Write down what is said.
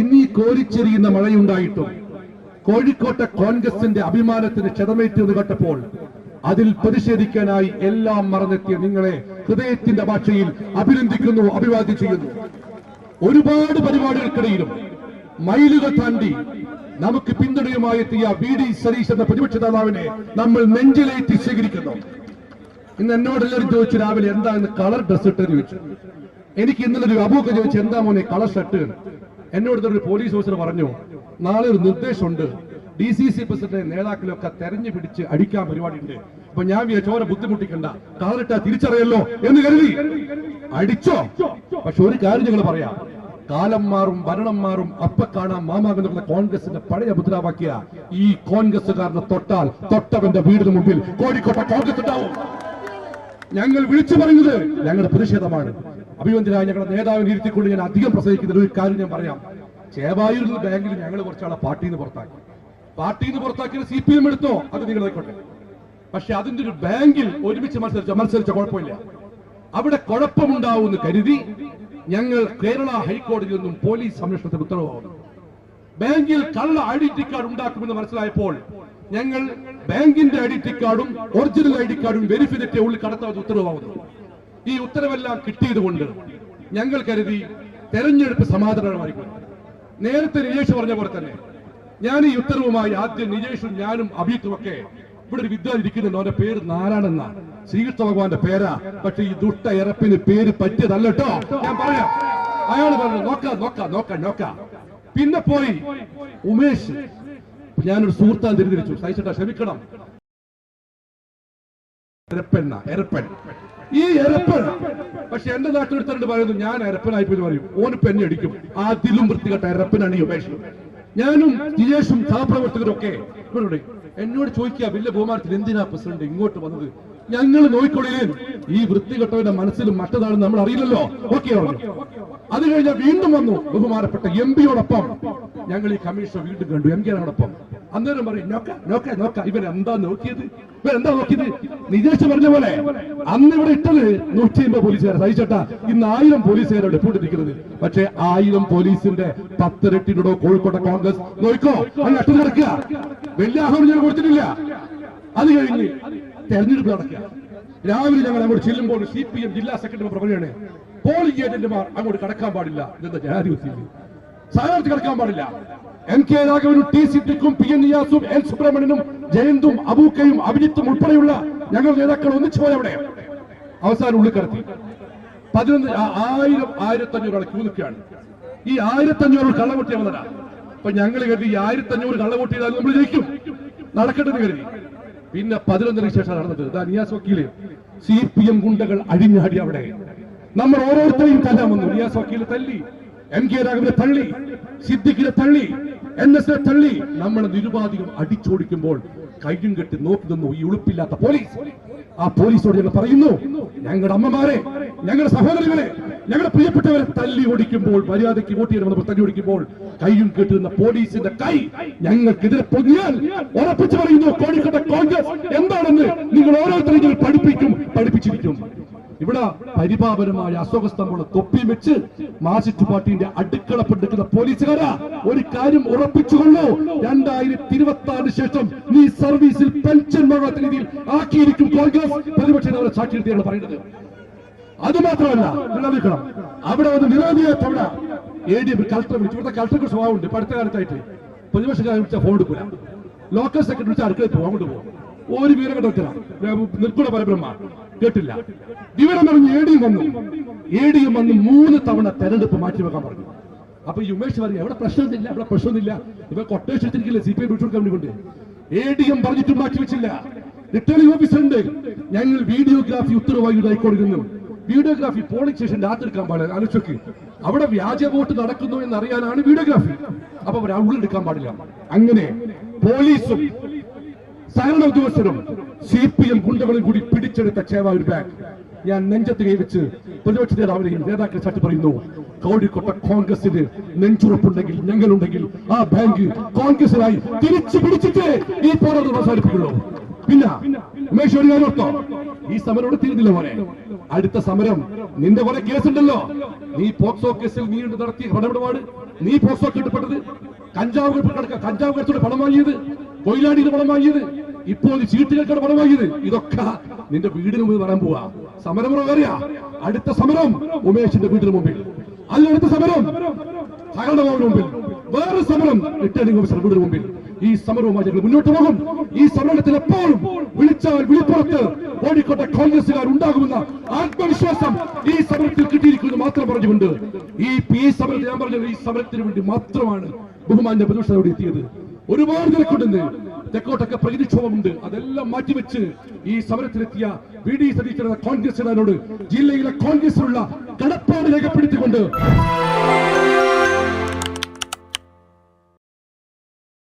ഇന്നീ കോരിച്ചെറിയുന്ന മഴയുണ്ടായിട്ടും കോഴിക്കോട്ടെ കോൺഗ്രസിന്റെ അഭിമാനത്തിന് ക്ഷതമേറ്റെന്ന് കേട്ടപ്പോൾ അതിൽ പ്രതിഷേധിക്കാനായി എല്ലാം മറന്നെത്തിയ നിങ്ങളെ ഹൃദയത്തിന്റെ ഭാഷയിൽ അഭിനന്ദിക്കുന്നു അഭിവാദ്യം ചെയ്യുന്നു. ഒരുപാട് പരിപാടികൾക്കിടയിലും മൈലുകൾ താണ്ടി നമുക്ക് പിന്തുണയുമായി എത്തിയ വി ഡി സതീഷ് എന്ന പ്രതിപക്ഷ നേതാവിനെ നമ്മൾ നെഞ്ചിലേറ്റി സ്വീകരിക്കുന്നു. ഇന്ന് എന്നോട് എല്ലാവരും ചോദിച്ചു രാവിലെ എന്താ കളർ ഡ്രസ് ഇട്ടെന്ന് ചോദിച്ചു. എനിക്ക് ഇന്നലെ ഒരു അബൂക്ക ചോദിച്ചു എന്താ മോനെ കളർ ഷർട്ട്? എന്നോട് ഒരു പോലീസ് ഓഫീസർ പറഞ്ഞു നാളെ ഒരു നിർദ്ദേശമുണ്ട്. ഡി സി സി പ്രസിഡന്റ് നേതാക്കളൊക്കെ തെരഞ്ഞു പിടിച്ച് അടിക്കാൻ പരിപാടിയുണ്ട്. അപ്പൊ ഞാൻ ചോര ബുദ്ധിമുട്ടിക്കണ്ട. കാറിട്ട തിരിച്ചറിയല്ലോ എന്ന് കരുതി. അടിച്ചോ? പക്ഷെ ഒരു കാര്യം ഞങ്ങൾ പറയാം. കാലം മാറും ഭരണം മാറും അപ്പ കാണാം മാമാകുന്ന കോൺഗ്രസിന്റെ പഴയ മുദ്രാവാക്യ ഈ കോൺഗ്രസുകാരനെ തൊട്ടാൽ തൊട്ടവന്റെ വീടിന് മുമ്പിൽ കോഴിക്കോട്ടെ കോൺഗ്രസ് ഉണ്ടാവും. ഞങ്ങൾ വിളിച്ചു പറയുന്നത് ഞങ്ങളുടെ പ്രതിഷേധമാണ്. അഭിവന്ദ്യനായ ഞങ്ങളുടെ നേതാവിനെ ഇരുത്തിക്കൊണ്ട് ഞാൻ അധികം പ്രസംഗിക്കുന്ന ഒരു കാര്യം ഞാൻ പറയാം. ചേവായൂരിൽ ബാങ്കിൽ ഞങ്ങൾ കുറച്ചാളെ പാർട്ടിയിൽ നിന്ന് പുറത്താക്കി. പാർട്ടിയിൽ നിന്ന് സി പി എം എടുത്തോ? അത് നിങ്ങൾ ആയിക്കോട്ടെ പക്ഷെ അതിന്റെ ഒരു ബാങ്കിൽ ഒരുമിച്ച് മത്സരിച്ച മത്സരിച്ച കുഴപ്പമില്ല. അവിടെ കുഴപ്പമുണ്ടാവുമെന്ന് കരുതി ഞങ്ങൾ കേരള ഹൈക്കോടതിയിൽ നിന്നും പോലീസ് സംരക്ഷണത്തിന് ഉത്തരവാകുന്നു. ബാങ്കിൽ കള്ള ഐഡന്റി കാർഡ് ഉണ്ടാക്കുമെന്ന് മനസ്സിലായപ്പോൾ ഞങ്ങൾ ബാങ്കിന്റെ ഐഡന്റി കാർഡും ഒറിജിനൽ ഐഡി കാർഡും വെരിഫിക്കറ്റ് ഉള്ളിൽ കടത്താൻ ഉത്തരവാകുന്നു. ഈ ഉത്തരവെല്ലാം കിട്ടിയതുകൊണ്ട് ഞങ്ങൾ കരുതി തെരഞ്ഞെടുപ്പ് സമാധാനമായിരിക്കും. നേരത്തെ നിജേഷ് പറഞ്ഞ പോലെ തന്നെ ഞാൻ ഈ ഉത്തരവുമായി ആദ്യം നിജേഷും ഞാനും അഭിയുത്തും ഒക്കെ ഇവിടെ ഒരു വിദ്വാൻ ഇരിക്കുന്നുണ്ട് അവന്റെ പേര് നാരായണെന്ന. ശ്രീകൃഷ്ണ ഭഗവാന്റെ പേരാ. പക്ഷെ ഈ ദുഷ്ട ഇറപ്പിന് പേര് പറ്റിയതല്ല കേട്ടോ. ഞാൻ പറയാം. അയാൾ പറഞ്ഞു നോക്കാം നോക്കാം നോക്കാം നോക്കാം. പിന്നെ പോയി ഉമേഷ്. ഞാനൊരു സുഹൃത്താൻ തിരിതിരിച്ചു സഹിച്ചിട്ടാ ക്ഷമിക്കണം. എരപ്പെണ്ണ ഈ എരപ്പൻ. പക്ഷെ എന്റെ നാട്ടിലെടുത്തോണ്ട് പറയുന്നു ഞാൻ എരപ്പനായി പോയി പറയും. ഓന് പെണ്ണി അടിക്കും. അതിലും വൃത്തികെട്ട എരപ്പനാണ് ഈ ഉമേഷ് ഞാനും ജിജേഷും സഹപ്രവർത്തകരും ഒക്കെ ഇവരോട് എന്നോട് ചോദിക്കുക വലിയ ബഹുമാനത്തിൽ എന്തിനാ പ്രസിഡന്റ് ഇങ്ങോട്ട് വന്നത്? ഞങ്ങൾ നോയിക്കൊള്ളില്ലേ? ഈ വൃത്തികെട്ടവന്റെ മനസ്സിൽ മറ്റതാണെന്ന് നമ്മൾ അറിയില്ലല്ലോ. ഓക്കെ പറഞ്ഞു അത് കഴിഞ്ഞാൽ വീണ്ടും വന്നു ബഹുമാനപ്പെട്ട എം പിയോടൊപ്പം. ഞങ്ങൾ ഈ കമ്മീഷൻ വീണ്ടും കണ്ടു. എം കെനോടൊപ്പം അന്നേരം പറയും നോക്ക നോക്ക നോക്ക ഇവൻ എന്താ നോക്കിയത്? ഇവൻ എന്താ നോക്കിയത്? നിജേഷ് പറഞ്ഞ പോലെ അന്ന് ഇവിടെ ഇട്ടത് നൂറ്റി അമ്പത് പോലീസുകാരെ. സഹിച്ചട്ട ഇന്ന് ആയിരം പോലീസുകാരെ ഡെപ്യൂട്ടി നിൽക്കുന്നത് പക്ഷെ ആയിരം പോലീസിന്റെ പത്തിരട്ടിനോടോ കോഴിക്കോട്ടെ കോൺഗ്രസ് നോക്കോ അല്ല അട്ടു നടക്കുക. വലിയ ആഹ്വാനം ഞാൻ കൊടുത്തിട്ടില്ല. അത് കഴിഞ്ഞ് തെരഞ്ഞെടുപ്പ് നടക്കുക. രാവിലെ ഞങ്ങൾ അങ്ങോട്ട് ചെല്ലുമ്പോൾ സി പി എം ജില്ലാ സെക്രട്ടറി പറയുകയാണ് പോളിംഗ് ഏജന്റുമാർ അങ്ങോട്ട് കടക്കാൻ പാടില്ല എന്ന ജനാധിപത്യം സ്ഥാനാർത്ഥി കിടക്കാൻ പാടില്ല. എൻ കെ രാഘവനും ടി സിദ്ദിഖും പി എൻ നിയാസും എൻ സുബ്രഹ്മണ്യനും ജയന്തും അബൂക്കയും അഭിജിത്തും ഉൾപ്പെടെയുള്ള ഞങ്ങൾ നേതാക്കൾ ഒന്നിച്ചു പോയ അവിടെ. അവസാനം ഉള്ളിൽ പതിനൊന്ന് ആയിരം ആയിരത്തി അഞ്ഞൂറ് ആൾ ക്യൂ നിൽക്കുകയാണ്. ഈ ആയിരത്തി അഞ്ഞൂറ് കള്ളവോട്ടി വന്നതാ അപ്പൊ ഞങ്ങൾ കരുതി ഈ ആയിരത്തി അഞ്ഞൂറ് കള്ളവോട്ട് ചെയ്താൽ നമ്മൾ ജയിക്കും. നടക്കട്ടെന്ന് കരുതി. പിന്നെ പതിനൊന്നിന് ശേഷം നടന്നത്. നിയാസ് വക്കീൽ. സി പി എം ഗുണ്ടകൾ അഴിഞ്ഞാടി അവിടെ. നമ്മൾ ഓരോരുത്തരെയും തല്ലാൻ വന്നു. നിയാസ് വക്കീൽ തല്ലി. എം കെ രാഘവന്റെ തള്ളി സിദ്ദിഖിന്റെ തള്ളി എൻ എസ് തള്ളി. നമ്മളെ നിരുപാധികം അടിച്ചോടിക്കുമ്പോൾ കയ്യും കെട്ടി നോക്കി നിന്നു. ഈ ഉളുപ്പില്ലാത്ത പോലീസ്. ആ പോലീസോട് ഞങ്ങൾ പറയുന്നു ഞങ്ങളുടെ അമ്മമാരെ ഞങ്ങളുടെ സഹോദരങ്ങളെ ഞങ്ങളുടെ പ്രിയപ്പെട്ടവരെ തല്ലി ഓടിക്കുമ്പോൾ മര്യാദയ്ക്ക് വോട്ട് ചെയ്യണമെന്ന് തല്ലി ഓടിക്കുമ്പോൾ കയ്യും കെട്ടുന്ന പോലീസിന്റെ കൈ ഞങ്ങൾക്കെതിരെ പൊങ്ങിയാൽ ഉറപ്പിച്ചു പറയുന്നു കോഴിക്കോട്ടെ കോൺഗ്രസ് എന്താണെന്ന് നിങ്ങൾ ഓരോരുത്തരും ഞങ്ങൾ പഠിപ്പിക്കും പഠിപ്പിച്ചിരിക്കും. ഇവിടെ പരിപാപരമായ അസ്വസ്ഥമുള്ള തൊപ്പി വെച്ച് മാർസിസ്റ്റ് പാർട്ടിന്റെ അടുക്കളപ്പെട്ടിരിക്കുന്ന പോലീസുകാര ഒരു കാര്യം ഉറപ്പിച്ചുകൊള്ളൂ. രണ്ടായിരത്തി ഇരുപത്തി ആറിന് ശേഷം നീ സർവീസിൽ പെൻഷൻ വാങ്ങാത്ത രീതിയിൽ ആക്കിയിരിക്കും കോൺഗ്രസ്. പ്രതിപക്ഷ അവരെ സാക്ഷി പറയുന്നത്. അത് മാത്രമല്ല നിലനിൽക്കണം അവിടെ വന്ന് നിരവധിയായ തവണ എ ഡി കളക്ടർ വിളിച്ചു. ഇവിടുത്തെ കളക്ടർക്ക് സ്വഭാവമുണ്ട് ഇപ്പൊ അടുത്ത കാലത്തായിട്ട് പ്രതിപക്ഷക്കാരെ വിളിച്ചാൽ ഫോൺ എടുക്കൂല. ലോക്കൽ സെക്രട്ടറി വിളിച്ചാൽ അടുക്കളയിൽ പോകാൻ കൊണ്ട് പോകും ഒരു കേട്ടില്ല നിർഗുണ പരബ്രഹ്മ. കേട്ടില്ല. വിവരം അറിഞ്ഞ് എ ഡി വന്നു. എ ഡി വന്ന് മൂന്ന് തവണ തെരഞ്ഞെടുപ്പ് മാറ്റിവെക്കാൻ പറഞ്ഞു. അപ്പൊ ഈ ഉമേഷ് പറയും എവിടെ പ്രശ്നമൊന്നുമില്ല എവിടെ പ്രശ്നമൊന്നുമില്ല. ഇവ കൊട്ടേഷൻ വെച്ചിരിക്കില്ലേ സി പി ഐ വിളിച്ചു കൊടുക്കാൻ കൊണ്ട്? എ ഡി എം പറഞ്ഞിട്ടും മാറ്റിവെച്ചില്ല. റിട്ടേണിംഗ് ഓഫീസറുണ്ട് ഞങ്ങൾ വീഡിയോഗ്രാഫി ഉത്തരവായി ആയിക്കൊടുക്കുന്നു വീഡിയോഗ്രാഫി പോളിംഗ് സ്റ്റേഷൻ അകത്തെടുക്കാൻ പാടില്ല. ആലോചിക്ക് അവിടെ വ്യാജ വോട്ട് നടക്കുന്നു എന്ന് അറിയാനാണ് വീഡിയോഗ്രാഫി. അപ്പൊ അവർ ഉള്ളെടുക്കാൻ പാടില്ല. അങ്ങനെ പോലീസും സഹകരണ ഉദ്യോഗസ്ഥരും സി പി എം ഗുണ്ടകളും കൂടി പിടിച്ചെടുത്ത ചേവായൂർ ബാങ്ക് ഞാൻ നെഞ്ചത്ത് കൈവച്ച് പ്രതിപക്ഷ നേതാവിനെയും നേതാക്കളെ ചാട്ടി പറയുന്നു കോഴിക്കോട്ടെ കോൺഗ്രസിന് നെഞ്ചുറപ്പുണ്ടെങ്കിൽ ഞങ്ങളുണ്ടെങ്കിൽ ആ ബാങ്ക് കോൺഗ്രസിനായി തിരിച്ചു പിടിച്ചിട്ട് ഈ പോരാട്ടം അവസാനിപ്പിക്കുള്ളൂ പിന്നെ ഉമേഷ് ഈ സമരം ഇവിടെ തീരുന്നില്ല മോനെ. അടുത്ത സമരം നിന്റെ കുറെ കേസുണ്ടല്ലോ നീ പോക്സോ കേസിൽ നീ നടത്തിയ പണമിടപാട് നീ പോക്സോ കെട്ടപ്പെട്ടത്. കഞ്ചാവ് കഞ്ചാവ് കടത്തോടെ പണം വാങ്ങിയത് കൊയിലാടിയിൽ പണം വാങ്ങിയത് ഇപ്പോൾ ചീട്ടുകൾക്കാണ് പണം വാങ്ങിയത് ഇതൊക്കെ നിന്റെ വീടിന് മുമ്പിൽ വരാൻ പോവാ. സമരം കയറിയാ അടുത്ത സമരം ഉമേഷിന്റെ വീടിന് മുമ്പിൽ. അല്ല അടുത്ത സമരം സഹകരണ മുമ്പിൽ. വേറെ സമരം റിട്ടേണിംഗ് ഓഫീസർ വീടിന് മുമ്പിൽ. ഈ സമരവുമായി ഞങ്ങൾ മുന്നോട്ട് പോകും. ഈ സമരത്തിൽ എപ്പോഴും വിളിച്ചാൽ വിളിപ്പുറത്ത് കോഴിക്കോട്ടെ കോൺഗ്രസുകാർ ഉണ്ടാകുമെന്ന ആത്മവിശ്വാസം ഈ സമരത്തിൽ കിട്ടിയിരിക്കുന്നു മാത്രം പറഞ്ഞുകൊണ്ട്. ഈ ഈ സമരത്തിൽ ഞാൻ പറഞ്ഞത് ഈ സമരത്തിന് വേണ്ടി മാത്രമാണ് ബഹുമാന്റെ പ്രതിപക്ഷം എത്തിയത്. ഒരുപാട് തിരക്കുണ്ടെന്ന് തെക്കോട്ടൊക്കെ പ്രതിക്ഷോഭമുണ്ട്. അതെല്ലാം മാറ്റിവെച്ച് ഈ സമരത്തിലെത്തിയ വി ഡി സതീശൻ കോൺഗ്രസുകാരോട് ജില്ലയിലെ കോൺഗ്രസിലുള്ള കടപ്പാട് രേഖപ്പെടുത്തിക്കൊണ്ട്